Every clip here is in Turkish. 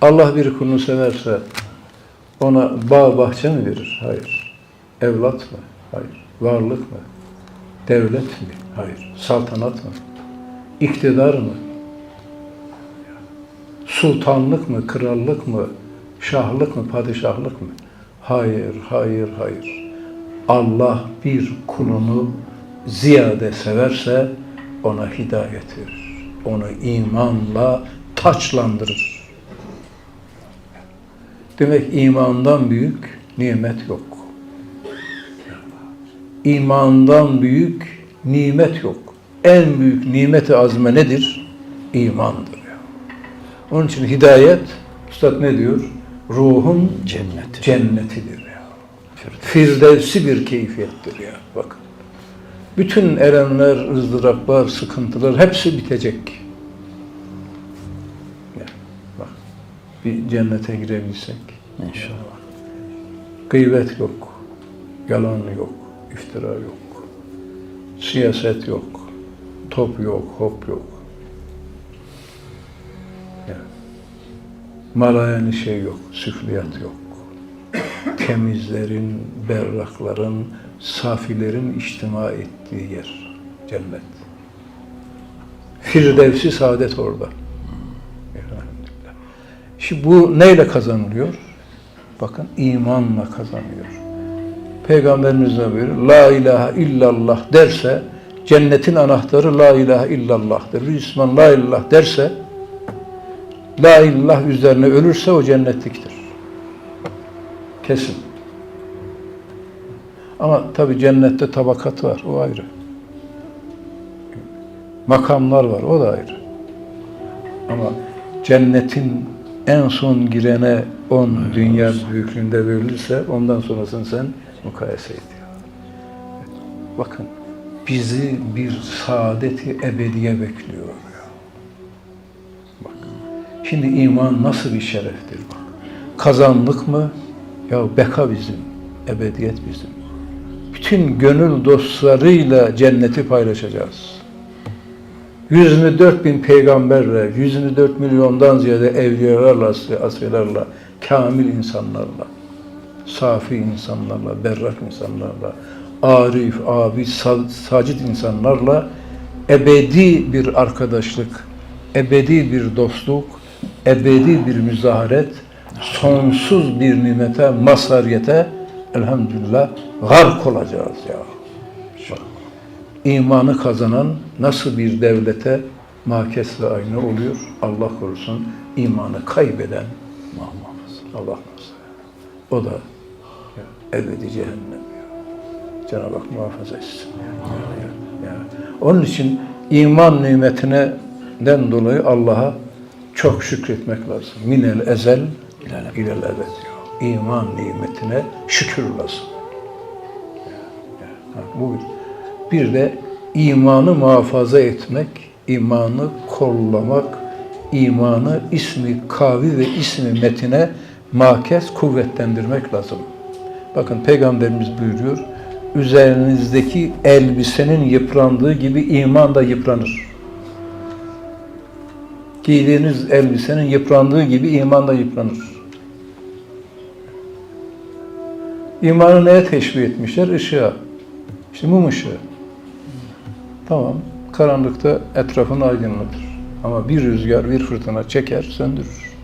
Allah bir kulunu severse ona bağ bahçe mi verir? Hayır. Evlat mı? Hayır. Varlık mı? Devlet mi? Hayır. Saltanat mı? İktidar mı? Sultanlık mı? Krallık mı? Şahlık mı? Padişahlık mı? Hayır, hayır, hayır. Allah bir kulunu ziyade severse ona hidayet verir. Onu imanla taçlandırır. Demek imandan büyük nimet yok. İmandan büyük nimet yok. En büyük nimeti azme nedir? İmandır. Onun için hidayet, Üstad ne diyor? Ruhun Cenneti. cennetidir ya. Firdevsi bir keyfiyettir ya. Bakın. Bütün erenler, ızdıraplar, sıkıntılar hepsi bitecek. Bir cennete girebilsek. İnşallah. Gıybet yok, yalan yok, iftira yok, siyaset yok, top yok, hop yok. Malayani şey yok, süfliyat yok. Temizlerin, berrakların, safilerin içtima ettiği yer, cennet. Firdevsi saadet orada. Şimdi bu neyle kazanılıyor? Bakın imanla kazanıyor. Peygamberimiz ne buyuruyor? La ilahe illallah derse cennetin anahtarı la ilahe illallah'tır. Bir Müslüman la ilallah derse la ilallah üzerine ölürse o cennetliktir. Kesin. Ama tabi cennette tabakat var. O ayrı. Makamlar var. O da ayrı. Ama cennetin en son girene on dünya büyüklüğünde verilirse ondan sonrasını sen mukayese et. Bakın bizi bir saadeti ebediye bekliyor. Bak. Şimdi iman nasıl bir şereftir bak. Kazandık mı? Ya beka bizim, ebediyet bizim. Bütün gönül dostlarıyla cenneti paylaşacağız. 124 bin peygamberle, 124 milyondan ziyade evliyalarla, asyalarla, kamil insanlarla, safi insanlarla, berrak insanlarla, arif, abi, sacit insanlarla ebedi bir arkadaşlık, ebedi bir dostluk, ebedi bir müzaharet, sonsuz bir nimete, mazhariyete elhamdülillah gark olacağız ya. İmanı kazanan nasıl bir devlete makes ve ayna oluyor? Allah korusun imanı kaybeden Allah muhafaza. O da ebedi cehennem. Cenab-ı Hak muhafaza etsin. Onun için iman nimetine den dolayı Allah'a çok şükretmek lazım. Minel ezel ilel ebed. İman nimetine şükür lazım. Ya, ya. Ha, bu bir. Bir de imanı muhafaza etmek, imanı kollamak, imanı ismi kavi ve ismi metine makes kuvvetlendirmek lazım. Bakın Peygamberimiz buyuruyor, üzerinizdeki elbisenin yıprandığı gibi iman da yıpranır. Giydiğiniz elbisenin yıprandığı gibi iman da yıpranır. İmanı neye teşbih etmişler? Işığa. İşte mum ışığı. Tamam, karanlıkta etrafını aydınlatır. Ama bir rüzgar, bir fırtına çeker, söndürür.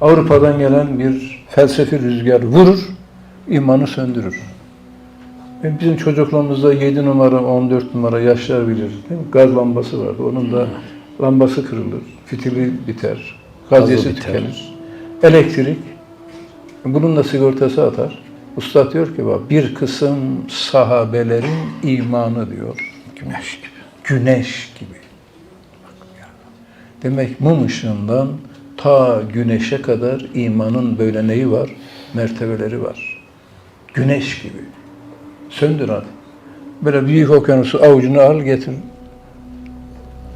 Avrupa'dan gelen bir felsefi rüzgar vurur, imanı söndürür. Bizim çocukluğumuzda 7 numara, 14 numara yaşlar bilir. Değil mi? Gaz lambası vardı. Onun da lambası kırılır, fitili biter, gaziyesi biter. tükenir. Elektrik, bunun da sigortası atar. Usta diyor ki bak bir kısım sahabelerin imanı diyor. Güneş gibi. Güneş gibi. Demek mum ışığından ta güneşe kadar imanın böyle neyi var? Mertebeleri var. Güneş gibi. Söndür hadi. Böyle büyük okyanusu avucuna al getir.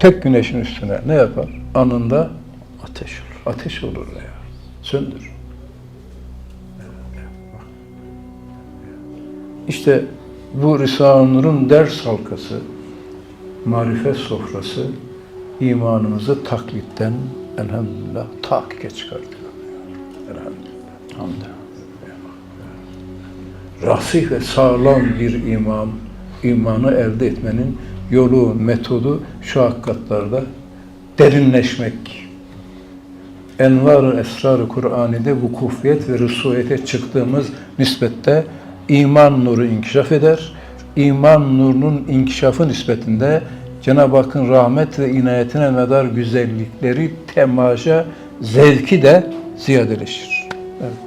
Tek güneşin üstüne ne yapar? Anında Ateş olur. ateş olur ya. Söndür. İşte bu Risale-i Nur'un ders halkası, marifet sofrası imanımızı taklitten, elhamdülillah tahkike çıkartıyor. Elhamdülillah. Hamdolsun. rasih ve sağlam bir imam, imanı elde etmenin yolu, metodu şu hakikatlarda derinleşmek. Envar-ı Esrar-ı Kur'an'da vukufiyet ve rüsuyete çıktığımız nispette iman nuru inkişaf eder. İman nurunun inkişafı nispetinde Cenab-ı Hakk'ın rahmet ve inayetine medar güzellikleri, temaşa, zevki de ziyadeleşir. Evet.